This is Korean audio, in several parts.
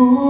escuro.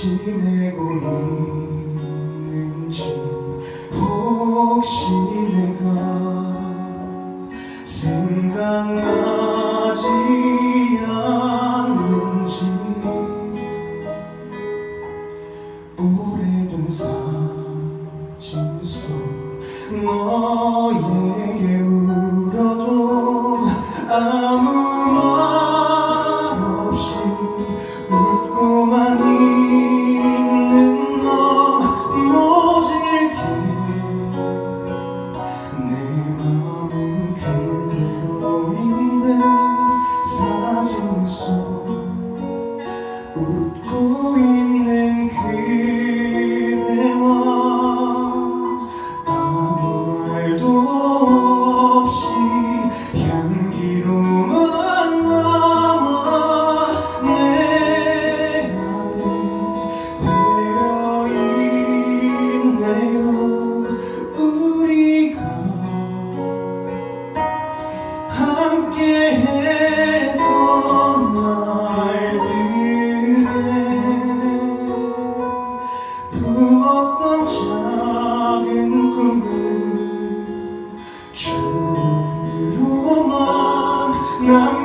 지내고 있는지 혹시 내가 생각나지 않는지 오래된 사진 속 너. I'm